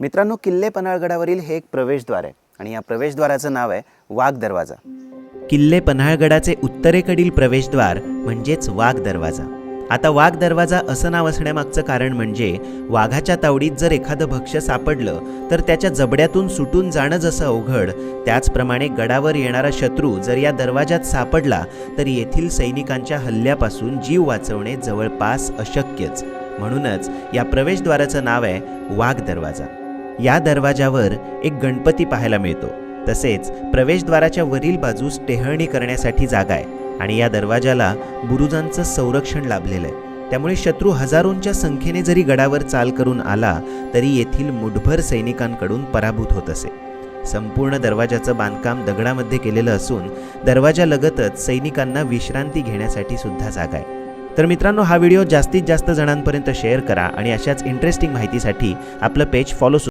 मित्रांनो किल्ले पन्हाळगडावरील हे एक प्रवेशद्वार आहे आणि या प्रवेशद्वाराचं नाव आहे वाघ दरवाजा. किल्ले पन्हाळगडाचे उत्तरेकडील प्रवेशद्वार म्हणजेच वाघ दरवाजा. आता वाघ दरवाजा असं नाव असण्यामागचं कारण म्हणजे वाघाच्या तावडीत जर एखादं भक्ष्य सापडलं तर त्याच्या जबड्यातून सुटून जाणं जसं अवघड त्याचप्रमाणे गडावर येणारा शत्रू जर या दरवाजात सापडला तर येथील सैनिकांच्या हल्ल्यापासून जीव वाचवणे जवळपास अशक्यच. म्हणूनच या प्रवेशद्वाराचं नाव आहे वाघ दरवाजा. या दरवाजावर एक गणपती पाहायला मिळतो. तसेच प्रवेशद्वाराच्या वरील बाजूस टेहळणी करण्यासाठी जागा आहे आणि या दरवाजाला बुरुजांचं संरक्षण लाभलेलं आहे. त्यामुळे शत्रू हजारोंच्या संख्येने जरी गडावर चाल करून आला तरी येथील मुठभर सैनिकांकडून पराभूत होत असे. संपूर्ण दरवाजाचं बांधकाम दगडामध्ये केलेलं असून दरवाजालगतच सैनिकांना विश्रांती घेण्यासाठी सुद्धा जागा आहे. तर मित्रांनो हा व्हिडिओ जास्तीत जास्त जणांपर्यंत शेअर करा आणि अशाच इंटरेस्टिंग माहितीसाठी आपलं पेज फॉलो